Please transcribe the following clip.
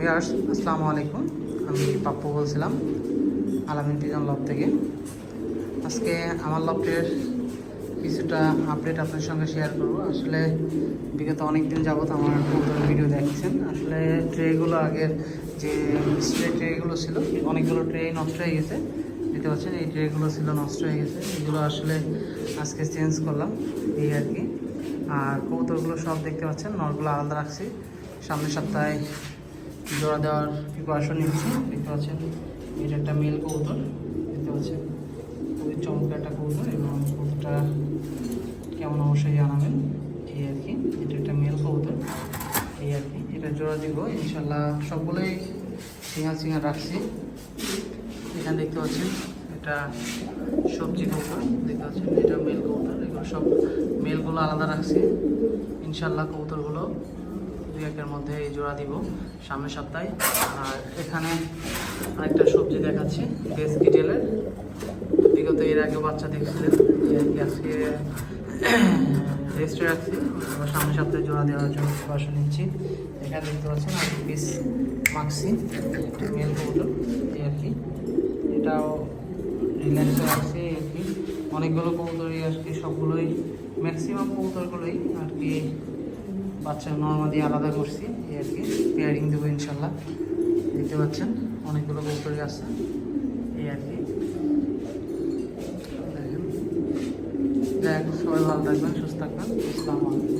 মিয়ার্স আসসালামু আলাইকুম। আমি পাপ্পু বলছিলাম, আলামিন পিজন লব থেকে। আজকে আমার লবটের কিছুটা আপডেট আপনার সঙ্গে শেয়ার করব। আসলে বিগত অনেক দিন যাবত আমার ভিডিও দেখছেন। আসলে ট্রেগুলো আগের যে স্ট্রে ট্রেগুলো ছিল, অনেকগুলো ট্রে নষ্ট হয়ে গেছে। দেখতে পাচ্ছেন, এই ট্রেগুলো ছিল নষ্ট হয়ে গেছে। এগুলো আসলে আজকে চেঞ্জ করলাম, এই আর কি। আর কবুতরগুলো সব দেখতে পাচ্ছেন, নলগুলো আলাদা রাখছি। সামনের সপ্তাহে জোড়া দেওয়ার প্রিপারেশন নিচ্ছি। দেখতে পাচ্ছেন, এটা একটা মেল কবুতর। দেখতে পাচ্ছেন, খুবই চমৎকার একটা কবুতর এবং কবুতরটা কেমন অবশ্যই জানাবেন। এই আর কি, এটা একটা মেল কবুতর। এই আর কি, এটা জোড়া দিব ইনশাল্লাহ সবগুলোই সিঙ্গাল সিঙ্গাল রাখছি। এখানে দেখতে পাচ্ছেন, এটা সবজি কবুতর। দেখতে পাচ্ছেন, এটা মেল কবুতর। এগুলো সব মেলগুলো আলাদা রাখছি। ইনশাল্লাহ কবুতরগুলো দুই একের মধ্যে এই জোড়া দিব সামনের সপ্তাহে। আর এখানে আরেকটা সবজি দেখাচ্ছি বেস কিটেলের বিগত এর আগে বাচ্চা দেখছিলেন আজকে রেস্টে রাখছি। সামনের সপ্তাহে জোড়া দেওয়ার জন্য প্রিপারেশন নিচ্ছি। এখানে দেখতে পাচ্ছেন আর পিস মাক্সি একটা মেল কবুতর এই আর কি। এটাও রিল্যাক্সে রাখছি আর কি। অনেকগুলো কবুতরই আর কি, সবগুলোই ম্যাক্সিমাম কবুতরগুলোই আর কি বাচ্চা দিয়ে আলাদা করছি এই আর কি। পেয়ারিং দেবো ইনশাল্লাহ। দেখতে পাচ্ছেন? অনেকগুলো গোপরি আছে। এই আর কি। দেখেন। যাই হোক, সবাই ভালো থাকবেন সুস্থ থাকবেন। আসসালামু আলাইকুম।